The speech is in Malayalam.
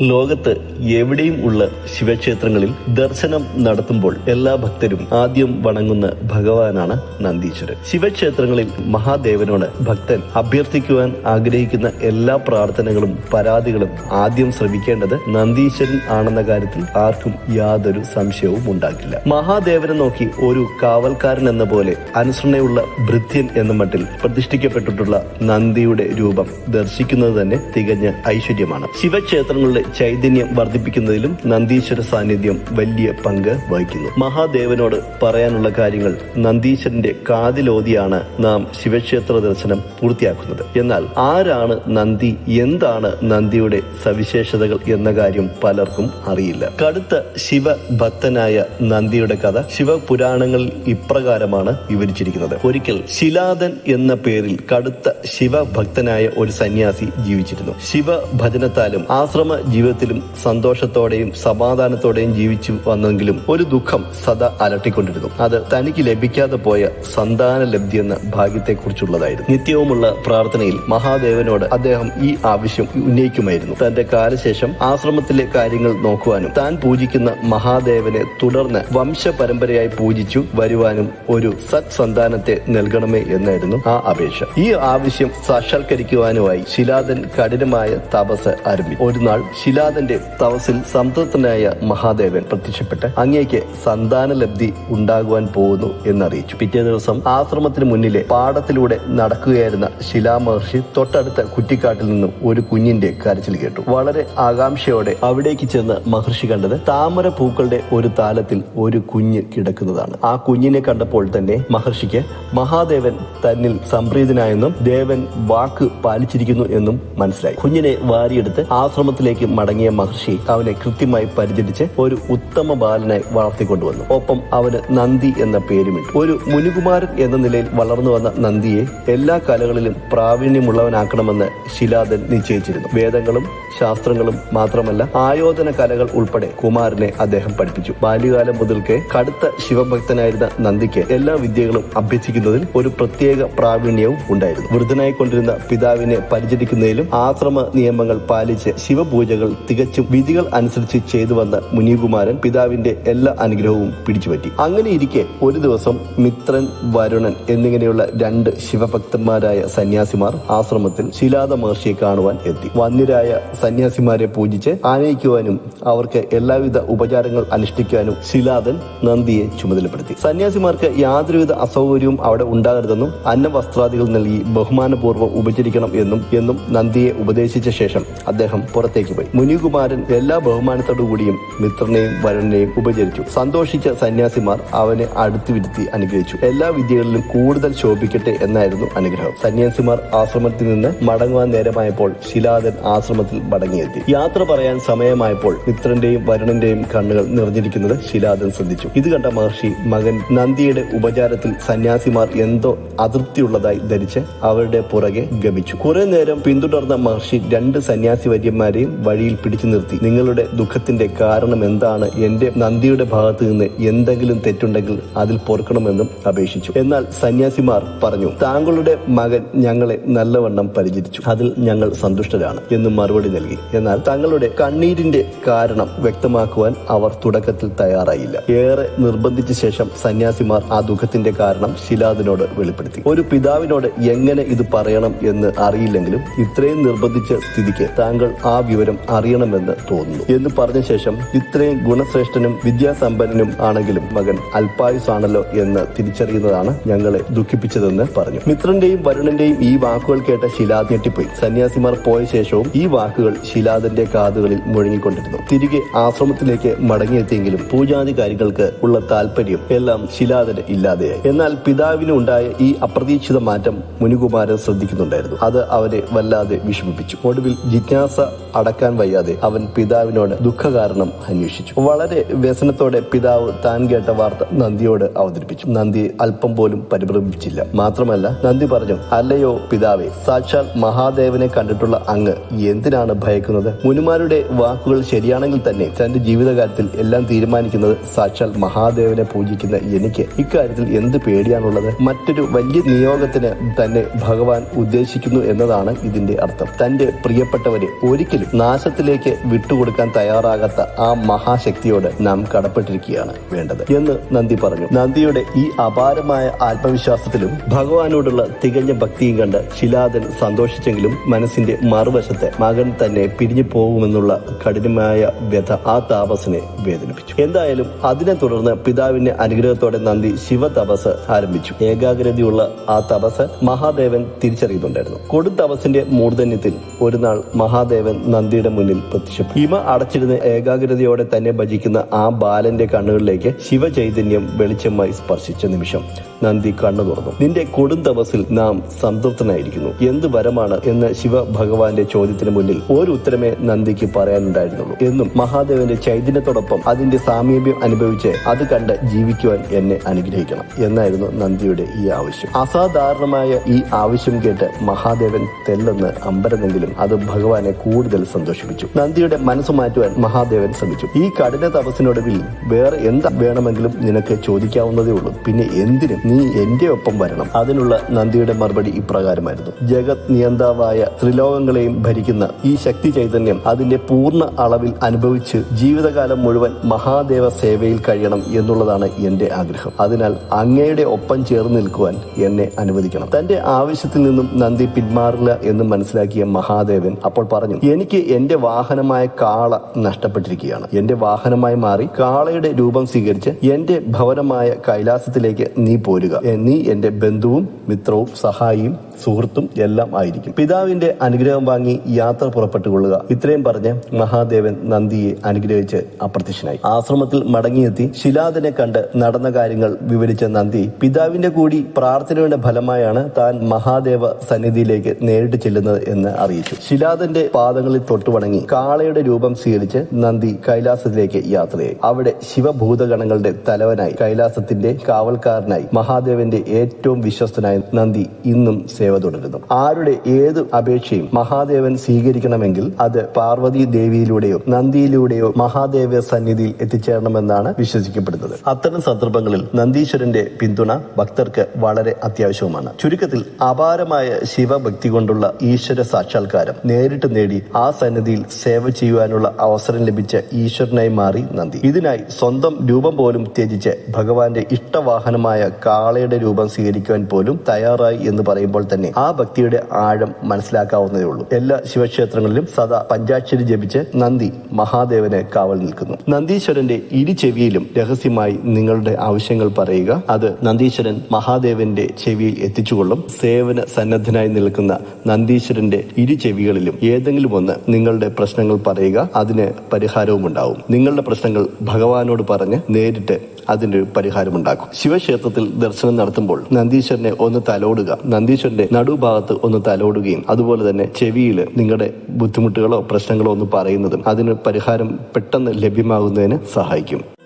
ലോകത്ത് എവിടെയും ഉള്ള ശിവക്ഷേത്രങ്ങളിൽ ദർശനം നടത്തുമ്പോൾ എല്ലാ ഭക്തരും ആദ്യം വണങ്ങുന്ന ഭഗവാനാണ് നന്ദീശ്വരൻ. ശിവക്ഷേത്രങ്ങളിൽ മഹാദേവനോട് ഭക്തൻ അഭ്യർത്ഥിക്കുവാൻ ആഗ്രഹിക്കുന്ന എല്ലാ പ്രാർത്ഥനകളും പരാതികളും ആദ്യം ശ്രമിക്കേണ്ടത് നന്ദീശ്വരൻ ആണെന്ന കാര്യത്തിൽ ആർക്കും യാതൊരു സംശയവും ഉണ്ടാക്കില്ല മഹാദേവനെ നോക്കി ഒരു കാവൽക്കാരൻ എന്ന പോലെ അനുസരണയുള്ള ഭൃത്യൻ എന്ന മട്ടിൽ പ്രതിഷ്ഠിക്കപ്പെട്ടിട്ടുള്ള നന്ദിയുടെ രൂപം ദർശിക്കുന്നത് തന്നെ തികഞ്ഞ ഐശ്വര്യമാണ്. ശിവക്ഷേത്രങ്ങളുടെ ചൈതന്യം വർദ്ധിപ്പിക്കുന്നതിലും നന്ദീശ്വര സാന്നിധ്യം വലിയ പങ്ക് വഹിക്കുന്നു. മഹാദേവനോട് പറയാനുള്ള കാര്യങ്ങൾ നന്ദീശ്വരന്റെ കാതിലോതിയാണ് നാം ശിവക്ഷേത്ര ദർശനം പൂർത്തിയാക്കുന്നത്. എന്നാൽ ആരാണ് നന്ദി? എന്താണ് നന്ദിയുടെ സവിശേഷതകൾ എന്ന കാര്യം പലർക്കും അറിയില്ല. കടുത്ത ശിവഭക്തനായ നന്ദിയുടെ കഥ ശിവപുരാണങ്ങളിൽ ഇപ്രകാരമാണ് വിവരിച്ചിരിക്കുന്നത്. ഒരിക്കൽ ശിലാദൻ എന്ന പേരിൽ കടുത്ത ശിവഭക്തനായ ഒരു സന്യാസി ജീവിച്ചിരുന്നു. ശിവഭജനത്താലും ആശ്രമ ജീവിതത്തിലും സന്തോഷത്തോടെയും സമാധാനത്തോടെയും ജീവിച്ചു വന്നെങ്കിലും ഒരു ദുഃഖം സദാ അലട്ടിക്കൊണ്ടിരുന്നു. അത് തനിക്ക് ലഭിക്കാതെ പോയ സന്താന ലബ്ധി എന്ന ഭാഗ്യത്തെക്കുറിച്ചുള്ളതായിരുന്നു. നിത്യവുമുള്ള പ്രാർത്ഥനയിൽ മഹാദേവനോട് അദ്ദേഹം ഈ ആവശ്യം ഉന്നയിക്കുമായിരുന്നു. തന്റെ കാലശേഷം ആശ്രമത്തിലെ കാര്യങ്ങൾ നോക്കുവാനും താൻ പൂജിക്കുന്ന മഹാദേവനെ തുടർന്ന് വംശപരമ്പരയായി പൂജിച്ചു വരുവാനും ഒരു സത് സന്താനത്തെ നൽകണമേ എന്നായിരുന്നു ആ അപേക്ഷ. ഈ ആവശ്യം സാക്ഷാത്കരിക്കുവാനുമായി ശിലാദൻ കഠിനമായ തപസ് ആരംഭിച്ചു. ഒരു നാൾ ശിലാദന്റെ തവസിൽ സംതൃപ്തനായ മഹാദേവൻ പ്രത്യക്ഷപ്പെട്ട് അങ്ങേക്ക് സന്താന ലബ്ധി ഉണ്ടാകുവാൻ പോകുന്നു എന്നറിയിച്ചു. പിറ്റേ ദിവസം ആശ്രമത്തിന് മുന്നിലെ പാടത്തിലൂടെ നടക്കുകയായിരുന്ന ശിലാമഹർഷി തൊട്ടടുത്ത കുറ്റിക്കാട്ടിൽ നിന്നും ഒരു കുഞ്ഞിന്റെ കരച്ചിൽ കേട്ടു. വളരെ ആകാംക്ഷയോടെ അവിടേക്ക് ചെന്ന് മഹർഷി കണ്ടത് താമര പൂക്കളുടെ ഒരു താലത്തിൽ ഒരു കുഞ്ഞ് കിടക്കുന്നതാണ്. ആ കുഞ്ഞിനെ കണ്ടപ്പോൾ തന്നെ മഹർഷിക്ക് മഹാദേവൻ തന്നിൽ സംപ്രീതനായെന്നും ദേവൻ വാക്ക് പാലിച്ചിരിക്കുന്നു എന്നും മനസ്സിലായി. കുഞ്ഞിനെ വാരിയെടുത്ത് ആശ്രമത്തിലേക്ക് മടങ്ങിയ മഹർഷി അവനെ കൃത്യമായി പരിചരിച്ച് ഒരു ഉത്തമ ബാലനായി വളർത്തിക്കൊണ്ടുവന്നു. ഒപ്പം അവന് നന്ദി എന്ന പേരുമിട്ടു. ഒരു മുനികുമാരൻ എന്ന നിലയിൽ വളർന്നു വന്ന നന്ദിയെ എല്ലാ കലകളിലും പ്രാവീണ്യമുള്ളവനാക്കണമെന്ന് ശിലാദൻ നിശ്ചയിച്ചിരുന്നു. വേദങ്ങളും ശാസ്ത്രങ്ങളും മാത്രമല്ല ആയോധന കലകൾ ഉൾപ്പെടെ കുമാരനെ അദ്ദേഹം പഠിപ്പിച്ചു. ബാല്യകാലം മുതൽക്കേ കടുത്ത ശിവഭക്തനായിരുന്ന നന്ദിക്ക് എല്ലാ വിദ്യകളും അഭ്യസിക്കുന്നതിൽ ഒരു പ്രത്യേക പ്രാവീണ്യവും ഉണ്ടായിരുന്നു. വൃദ്ധനായിക്കൊണ്ടിരുന്ന പിതാവിനെ പരിചരിക്കുന്നതിലും ആശ്രമ നിയമങ്ങൾ പാലിച്ച് ശിവപൂജകൾ തികച്ചും വിധികൾ അനുസരിച്ച് ചെയ്തു വന്ന മുനികുമാരൻ പിതാവിന്റെ എല്ലാ അനുഗ്രഹവും പിടിച്ചുപറ്റി. അങ്ങനെ ഇരിക്കെ ഒരു ദിവസം മിത്രൻ വരുണൻ എന്നിങ്ങനെയുള്ള രണ്ട് ശിവഭക്തന്മാരായ സന്യാസിമാർ ആശ്രമത്തിൽ ശിലാദ മഹർഷിയെ കാണുവാൻ എത്തി. വന്നിരായ സന്യാസിമാരെ പൂജിച്ച് ആനയിക്കുവാനും അവർക്ക് എല്ലാവിധ ഉപചാരങ്ങൾ അനുഷ്ഠിക്കാനും ശിലാദൻ നന്ദിയെ ചുമതലപ്പെടുത്തി. സന്യാസിമാർക്ക് യാതൊരുവിധ അസൗകര്യവും അവിടെ ഉണ്ടാകരുതെന്നും അന്നവസ്ത്രാദികൾ നൽകി ബഹുമാനപൂർവം ഉപചരിക്കണം എന്നും എന്നും നന്ദിയെ ഉപദേശിച്ച ശേഷം അദ്ദേഹം പുറത്തേക്ക് പോയി. മുനികുമാരൻ എല്ലാ ബഹുമാനത്തോടു കൂടിയും മിത്രനെയും വരനെയും ഉപചരിച്ചു. സന്തോഷിച്ച സന്യാസിമാർ അവനെ അടുത്തു വിരുത്തി അനുഗ്രഹിച്ചു. എല്ലാ വിദ്യകളിലും കൂടുതൽ ശോഭിക്കട്ടെ എന്നായിരുന്നു അനുഗ്രഹം. സന്യാസിമാർ ആശ്രമത്തിൽ നിന്ന് മടങ്ങുവാൻ നേരമായപ്പോൾ ശിലാദൻ ആശ്രമത്തിൽ മടങ്ങിയെത്തി. യാത്ര പറയാൻ സമയമായപ്പോൾ മിത്രന്റെയും വരുണന്റെയും കണ്ണുകൾ നിറഞ്ഞിരിക്കുന്നത് ശിലാദൻ ശ്രദ്ധിച്ചു. ഇത് കണ്ട മഹർഷി മകൻ നന്ദിയുടെ ഉപചാരത്തിൽ സന്യാസിമാർ എന്തോ അതൃപ്തിയുള്ളതായി ധരിച്ച് അവരുടെ പുറകെ ഗമിച്ചു. കുറെ നേരം പിന്തുടർന്ന മഹർഷി രണ്ട് സന്യാസി വര്യന്മാരെയും വഴിയിൽ പിടിച്ചു നിർത്തി. നിങ്ങളുടെ ദുഃഖത്തിന്റെ കാരണം എന്താണ്? എന്റെ നന്ദിയുടെ ഭാഗത്ത് നിന്ന് എന്തെങ്കിലും തെറ്റുണ്ടെങ്കിൽ അതിൽ പൊറുക്കണമെന്നും അപേക്ഷിച്ചു. എന്നാൽ സന്യാസിമാർ പറഞ്ഞു താങ്കളുടെ മകൻ ഞങ്ങളെ നല്ലവണ്ണം പരിചരിച്ചു. അതിൽ ഞങ്ങൾ സന്തുഷ്ടരാണ് എന്ന് മറുപടി നൽകി. എന്നാൽ തങ്ങളുടെ കണ്ണീരിന്റെ കാരണം വ്യക്തമാക്കുവാൻ അവർ തുടക്കത്തിൽ തയ്യാറായില്ല. ഏറെ നിർബന്ധിച്ച ശേഷം സന്യാസിമാർ ആ ദുഃഖത്തിന്റെ കാരണം ശിലാദിനോട് വെളിപ്പെടുത്തി. ഒരു പിതാവിനോട് എങ്ങനെ ഇത് പറയണം എന്ന് അറിയില്ലെങ്കിലും ഇത്രയും നിർബന്ധിച്ച സ്ഥിതിക്ക് താങ്കൾ ആ വിവരം അറിയണമെന്ന് തോന്നുന്നു. എന്ന് പറഞ്ഞ ശേഷം ഇത്രയും ഗുണശ്രേഷ്ഠനും വിദ്യാസമ്പന്നനും ആണെങ്കിലും മകൻ അല്പായുസാണല്ലോ എന്ന് തിരിച്ചറിയുന്നതാണ് ഞങ്ങളെ ദുഃഖിപ്പിച്ചതെന്ന് പറഞ്ഞു. മിത്രന്റെയും വരുണന്റെയും ഈ വാക്കുകൾ കേട്ട ശിലാദ് ഞെട്ടിപ്പോയി. സന്യാസിമാർ പോയ ശേഷവും ഈ വാക്കുകൾ ശിലാദന്റെ കാതുകളിൽ മുഴങ്ങിക്കൊണ്ടിരുന്നു. തിരികെ ആശ്രമത്തിലേക്ക് മടങ്ങിയെത്തിയെങ്കിലും പൂജാതി കാര്യങ്ങൾക്ക് ഉള്ള താല്പര്യം എല്ലാം ശിലാദന് ഇല്ലാതെയായി. എന്നാൽ പിതാവിന് ഉണ്ടായ ഈ അപ്രതീക്ഷിത മാറ്റം മുനികുമാരൻ ശ്രദ്ധിക്കുന്നുണ്ടായിരുന്നു. അത് അവരെ വല്ലാതെ വിഷമിപ്പിച്ചു. ഒടുവിൽ ജിജ്ഞാസ അടക്കാൻ വയ്യാതെ അവൻ പിതാവിനോട് ദുഃഖകാരണം അന്വേഷിച്ചു. വളരെ വ്യസനത്തോടെ പിതാവ് താൻ കേട്ട വാർത്ത നന്ദിയോട് അവതരിപ്പിച്ചു. നന്ദി അല്പം പോലും പരിഭ്രമിച്ചില്ല. മാത്രമല്ല നന്ദി പറഞ്ഞു അല്ലയോ പിതാവേ സാക്ഷാൽ മഹാദേവനെ കണ്ടിട്ടുള്ള അങ്ങ് എന്തിനാണ് ഭയക്കുന്നത്? മുനിമാരുടെ വാക്കുകൾ ശരിയാണെങ്കിൽ തന്നെ തന്റെ ജീവിതകാലത്തിൽ എല്ലാം തീരുമാനിക്കുന്നത് സാക്ഷാൽ മഹാദേവനെ പൂജിക്കുന്ന എനിക്ക്. ഇക്കാര്യത്തിൽ എന്ത് പേടിയാണുള്ളത്? മറ്റൊരു വലിയ നിയോഗത്തിന് തന്നെ ഭഗവാൻ ഉദ്ദേശിക്കുന്നു എന്നതാണ് ഇതിന്റെ അർത്ഥം. തന്റെ പ്രിയപ്പെട്ടവരെ ഒരിക്കലും നാശ നാശത്തിലേക്ക് വിട്ടുകൊടുക്കാൻ തയ്യാറാകാത്ത ആ മഹാശക്തിയോട് നാം കടപ്പെട്ടിരിക്കുകയാണ് വേണ്ടത് എന്ന് നന്ദി പറഞ്ഞു. നന്ദിയുടെ ഈ അപാരമായ ആത്മവിശ്വാസത്തിലും ഭഗവാനോടുള്ള തികഞ്ഞ ഭക്തിയും കണ്ട് ശിലാദൻ സന്തോഷിച്ചെങ്കിലും മനസ്സിന്റെ മറുവശത്തെ മകൻ തന്നെ പിരിഞ്ഞു പോകുമെന്നുള്ള കഠിനമായ വ്യഥ ആ താപസിനെ വേദനിപ്പിച്ചു. എന്തായാലും അതിനെ തുടർന്ന് പിതാവിന്റെ അനുഗ്രഹത്തോടെ നന്ദി ശിവ തപസ് ആരംഭിച്ചു. ഏകാഗ്രതയുള്ള ആ തപസ് മഹാദേവൻ തിരിച്ചറിയുന്നുണ്ടായിരുന്നു. കൊടും തപസിന്റെ മൂർധന്യത്തിൽ ഒരു നാൾ മഹാദേവൻ നന്ദിയുടെ മുന്നിൽ പ്രത്യക്ഷപ്പെട്ടു. ഹിമ അടച്ചിരുന്ന ഏകാഗ്രതയോടെ തന്നെ ഭജിക്കുന്ന ആ ബാലന്റെ കണ്ണുകളിലേക്ക് ശിവചൈതന്യം വെളിച്ചമായി സ്പർശിച്ച നിമിഷം നന്ദി കണ്ണു തുറന്നു. നിന്റെ കൊടും തപസ്സിൽ നാം സംതൃപ്തനായിരിക്കുന്നു. എന്ത് വരമാണ്? എന്ന് ശിവ ഭഗവാന്റെ ചോദ്യത്തിന് മുന്നിൽ ഒരു ഉത്തരമേ നന്ദിക്ക് പറയാനുണ്ടായിരുന്നുള്ളൂ. എന്നും മഹാദേവന്റെ ചൈതന്യത്തോടൊപ്പം അതിന്റെ സാമീപ്യം അനുഭവിച്ച് അത് കണ്ട് ജീവിക്കുവാൻ എന്നെ അനുഗ്രഹിക്കണം എന്നായിരുന്നു നന്ദിയുടെ ഈ ആവശ്യം. അസാധാരണമായ ഈ ആവശ്യം കേട്ട് മഹാദേവൻ തെല്ലെന്ന് അമ്പരന്നെങ്കിലും അത് ഭഗവാനെ കൂടുതൽ സന്തോഷിപ്പിച്ചു. നന്ദിയുടെ മനസ്സ് മാറ്റുവാൻ മഹാദേവൻ ശ്രമിച്ചു. ഈ കഠിന തപസ്സിനൊടുവിൽ വേറെ എന്ത് വേണമെങ്കിലും നിനക്ക് ചോദിക്കാവുന്നതേ ഉള്ളൂ. പിന്നെ എന്തിനും നീ എന്റെ ഒപ്പം വരണം? അതിനുള്ള നന്ദിയുടെ മറുപടി ഇപ്രകാരമായിരുന്നു. ജഗത് നിയന്താവായ ത്രിലോകങ്ങളെയും ഭരിക്കുന്ന ഈ ശക്തി ചൈതന്യം അതിന്റെ പൂർണ അളവിൽ അനുഭവിച്ച് ജീവിതകാലം മുഴുവൻ മഹാദേവ സേവയിൽ കഴിയണം എന്നുള്ളതാണ് എന്റെ ആഗ്രഹം. അതിനാൽ അങ്ങയുടെ ഒപ്പം ചേർന്ന് നിൽക്കുവാൻ എന്നെ അനുവദിക്കണം. തന്റെ ആവശ്യത്തിൽ നിന്നും നന്ദി പിന്മാറില്ല എന്ന് മനസ്സിലാക്കിയ മഹാദേവൻ അപ്പോൾ പറഞ്ഞു എനിക്ക് എന്റെ വാഹനമായ കാള നഷ്ടപ്പെട്ടിരിക്കുകയാണ്. എന്റെ വാഹനമായി മാറി കാളയുടെ രൂപം സ്വീകരിച്ച് എന്റെ ഭവനമായ കൈലാസത്തിലേക്ക് നീ പോരുക. നീ എന്റെ ബന്ധുവും മിത്രവും സഹായിയും സുഹൃത്തും എല്ലാം ആയിരിക്കും. പിതാവിന്റെ അനുഗ്രഹം വാങ്ങി യാത്ര പുറപ്പെട്ടുകൊള്ളുക. ഇത്രയും പറഞ്ഞ് മഹാദേവൻ നന്ദിയെ അനുഗ്രഹിച്ച് അപ്രത്യക്ഷനായി. ആശ്രമത്തിൽ മടങ്ങിയെത്തി ശിലാദിനെ കണ്ട് നടന്ന കാര്യങ്ങൾ വിവരിച്ച നന്ദി പിതാവിന്റെ കൂടി പ്രാർത്ഥനയുടെ ഫലമായാണ് താൻ മഹാദേവ സന്നിധിയിലേക്ക് നേരിട്ട് ചെല്ലുന്നത് എന്ന് അറിയിച്ചു. ശിലാദന്റെ പാദങ്ങളിൽ തൊട്ടുവണങ്ങി കാളയുടെ രൂപം സ്വീകരിച്ച് നന്ദി കൈലാസത്തിലേക്ക് യാത്രയായി. അവിടെ ശിവഭൂതഗണങ്ങളുടെ തലവനായി കൈലാസത്തിന്റെ കാവൽക്കാരനായി മഹാദേവന്റെ ഏറ്റവും വിശ്വസ്തനായ നന്ദി ഇന്നും സേവ തുടരുന്നു. ആരുടെ ഏത് അപേക്ഷയും മഹാദേവൻ സ്വീകരിക്കണമെങ്കിൽ അത് പാർവതി ദേവിയിലൂടെയോ നന്ദിയിലൂടെയോ മഹാദേവ സന്നിധിയിൽ എത്തിച്ചേരണമെന്നാണ് വിശ്വസിക്കപ്പെടുന്നത്. അത്തരം സന്ദർഭങ്ങളിൽ നന്ദീശ്വരന്റെ പിന്തുണ ഭക്തർക്ക് വളരെ അത്യാവശ്യവുമാണ്. ചുരുക്കത്തിൽ അപാരമായ ശിവഭക്തി കൊണ്ടുള്ള ഈശ്വര സാക്ഷാത്കാരം നേരിട്ട് നേടി ആ സന്നിധിയിൽ സേവ ചെയ്യുവാനുള്ള അവസരം ലഭിച്ച ഈശ്വരനായി മാറി നന്ദി. ഇതിനായി സ്വന്തം രൂപം പോലും ത്യജിച്ച് ഭഗവാന്റെ ഇഷ്ടവാഹനമായ കാളയുടെ രൂപം സ്വീകരിക്കുവാൻ പോലും തയ്യാറായി എന്ന് പറയുമ്പോൾ തന്നെ ആ ഭക്തിയുടെ ആഴം മനസ്സിലാക്കാവുന്നതേ ഉള്ളൂ. എല്ലാ ശിവക്ഷേത്രങ്ങളിലും സദാ പഞ്ചാക്ഷരി ജപിച്ച് നന്ദി മഹാദേവന് കാവൽ നിൽക്കുന്നു. നന്ദീശ്വരന്റെ ഇരു ചെവിയിലും രഹസ്യമായി നിങ്ങളുടെ ആവശ്യങ്ങൾ പറയുക. അത് നന്ദീശ്വരൻ മഹാദേവന്റെ ചെവിയിൽ എത്തിച്ചുകൊള്ളും. സേവന സന്നദ്ധനായി നിൽക്കുന്ന നന്ദീശ്വരന്റെ ഇരു ചെവികളിലും ഏതെങ്കിലും ഒന്ന് നിങ്ങളുടെ പ്രശ്നങ്ങൾ പറയുക അതിന് പരിഹാരവും ഉണ്ടാവും നിങ്ങളുടെ പ്രശ്നങ്ങൾ ഭഗവാനോട് പറഞ്ഞ് നേരിട്ട് അതിന്റെ പരിഹാരമുണ്ടാക്കും. ശിവക്ഷേത്രത്തിൽ ദർശനം നടത്തുമ്പോൾ നന്ദീശ്വരനെ ഒന്ന് തലോടുക. നന്ദീശ്വരന്റെ നടുഭാഗത്ത് ഒന്ന് തലോടുകയും അതുപോലെ തന്നെ ചെവിയിൽ നിങ്ങളുടെ ബുദ്ധിമുട്ടുകളോ പ്രശ്നങ്ങളോ ഒന്ന് പറയുന്നതും അതിന് പരിഹാരം പെട്ടെന്ന് ലഭ്യമാകുന്നതിന് സഹായിക്കും.